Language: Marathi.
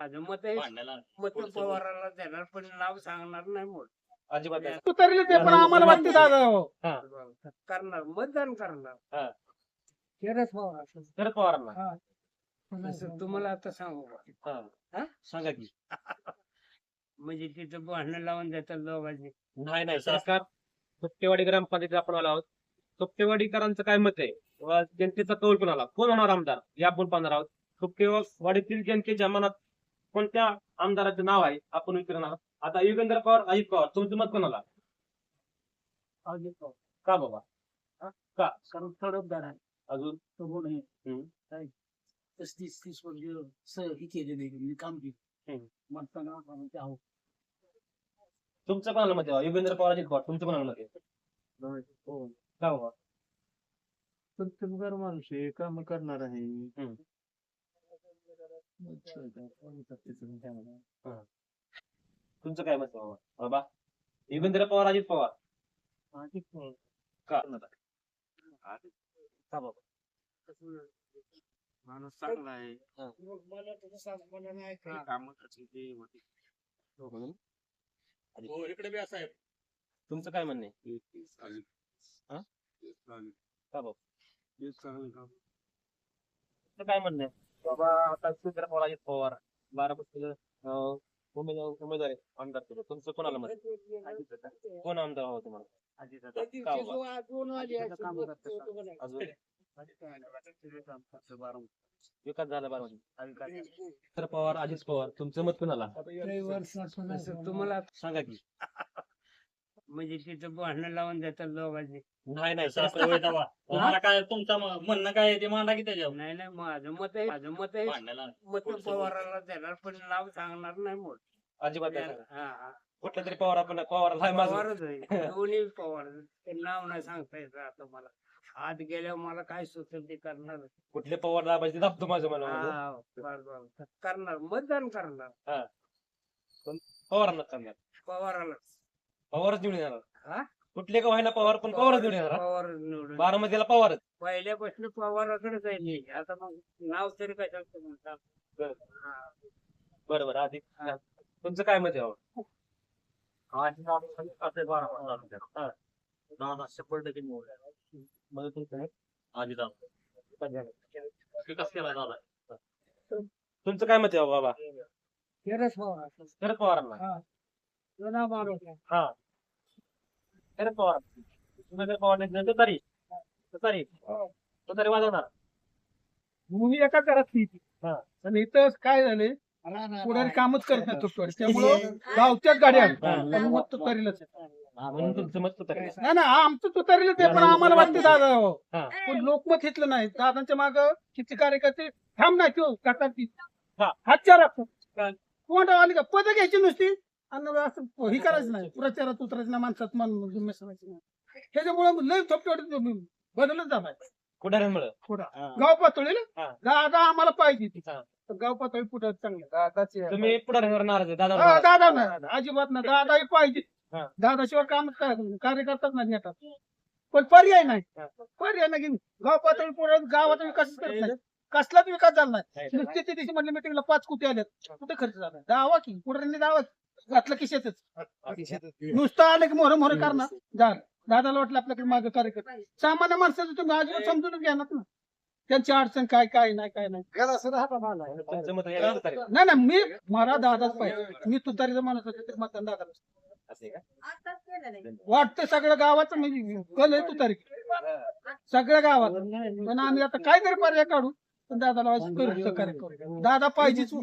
माझं मत आहे मत. पवाराला देणार पण नाव सांगणार नाही मोठ अजिबात नाही. तू तरी ते पण आम्हाला वाटते दादा हो. करणार मतदान करणार हा. शरद पवार शरद पवारांना तुम्हाला आता सांगू का? हा. हा? सांगा की म्हणजे तिथं भांडण लावून देतात दोघांनी नाही नाही सरकार सोप्टेवाडी ग्रामपंचायतीत आपण आलो आहोत सोप्टेवाडीकरांचं काय मत आहे व जनतेचा कौल कोण आला कोण होणार आमदार हे आपण पाहणार आहोत सोप्टेवाडीतील जनतेच्या मनात कोणत्या आमदाराचं नाव आहे? आपण विचारणार आहोत. आता युगेंद्र पवार अजित पवार तुमचं मत कोणाला? का बाबा? का? कारण तडफदार आहे. अजून? तो आहे? पस्तीस तीस वर्ष स- हे केले नाही मी काम केलं. हम्म. म्हणताना आम्ही ते आहोत तुमचं कोणाला मत आहे? युगेंद्र पवार अजित पवार तुमचं कोणाला मत आहे? हो. का बाबा? माणूस आहे. काम करणार आहे. हम्म. तुमचं काय मत बाबा बाबा युगेंद्र पवार अजित पवार का बाबा माणूस चांगला आहे कामं इकडे बी तुमचं काय म्हणणं आहे हा? का बाबा काय म्हणणं आहे बाबा आता अजित पवार. अं, उमेदवार उमेदवार आहे आमदार तुमचं. कोणाला मत? आहे? कोण आमदार हवं तुम्हाला? विकास झाला बारामती. तर पवार अजित पवार. तुमचं मत कोणाला? तुम्हाला सांगा की. म्हणजे तिथं भांडण लावून देतात दोघांनी. नाही नाही. तुम्हाला काय तुमचं म- म्हणणं काय आहे ते मांडा की त्याच्यावर? नाही नाही माझं मत आहे माझं मत आहे भांडणाला मत पुढचं बोल. पवाराला देणार पण नाव सांगणार नाही मोठ. अजिबात नाही. हा हा. कुठलं तरी पवार आपण पवार हाय माझं. पवारच आहे. दोन्ही पवार ते नाव नाही सांगता येत आता मला. आत गेल्यावर मला काय सुचेल ते करणार. कुठले पवार दाबायचे दाबतो माझं मला हा, बरं, बरं. करणार मतदान करणार. पवारांना करणार. पवाराला पवारच निवडून हा? येणार कुठले का व्हायना पवार पण पवारच निवडून येणार? पवार निवडून बारामतीला पवारच पहिल्यापासून पवाराकडेच आहे मी. आता मग नाव तरी कशाचं म्हणतात बरं. हा. बरं बरं आधी तुमचं काय मत आहे शंभर टक्के. मग तुमचं आहे? आधी दादा विकास केला दादा तुमचं काय मत आहे बाबा शरद पवार शरद पवारांना हा. हा शरद पवार सुमेंद्र पवार नाही तरी तरी तरी वाजवणार भूमी एका घरात ती हा. पण इथं काय झाले पुढारी. कामच करत नाही तुटवाडी त्यामुळं गावच्याच गाड्या. हा. म्हणून तुमचं मत तरी नाही ना आमचं तुतारीलाच आहे पण आम्हाला वाटते दादा हो हा. पण लोकमत घेतलं नाही दादांच्या माग किती कार्यकर्ते थांब नाही तो काका ती हा. हातच्या राखतो कोण आली का पद घ्यायची नुसती आणि असं हे करायचं नाही. प्रचारात उतरायचं नाही माणसात मान मिसळायचं नाही. त्याच्यामुळे लय थोपटेवाडी बदलच झालाय पुढाऱ्यांमुळे थोडा गाव पातळीला हा. दादा आम्हाला पाहिजे गाव पातळी पुढे चांगलं. दादाचे तुम्ही पुढाऱ्यांवर नाराज दादा दादा नाही. अजिबात नाही. दादा हे. पाहिजे. दादाशिवाय काम कार्यकर्ताच नाही नेतात. पण पर्याय नाही. पर्याय नाही गाव पातळी पुढे गावाचा विकास करत नाही. कसलाच विकास झाला नाही. नुसते ते दिवशी म्हटलं मिटिंगला पाच कुठे आल्यात कुठे खर्च झाला? दावा की? पुढे दावा घातलं किशातच नुसतं आलं की मोहर मोहर करणार. झालं दादाला वाटलं आपल्याकडे माझं कार्यकर्ता. सामान्य माणसाचं तुम्ही अजिबात समजूनच घ्या ना त्यांची अडचण काय काय नाही काय नाही. नाही नाही मी मला दादाच पाहिजे. मी तुतारीचा माणूस होते मतदान दादा का? वाटतं सगळ्या गावाचं म्हणजे कल आहे तुतारी सगळ्या गावात. पण आम्ही आता काय तरी पर्याय काढू. पण दादाला करू दादा पाहिजेच.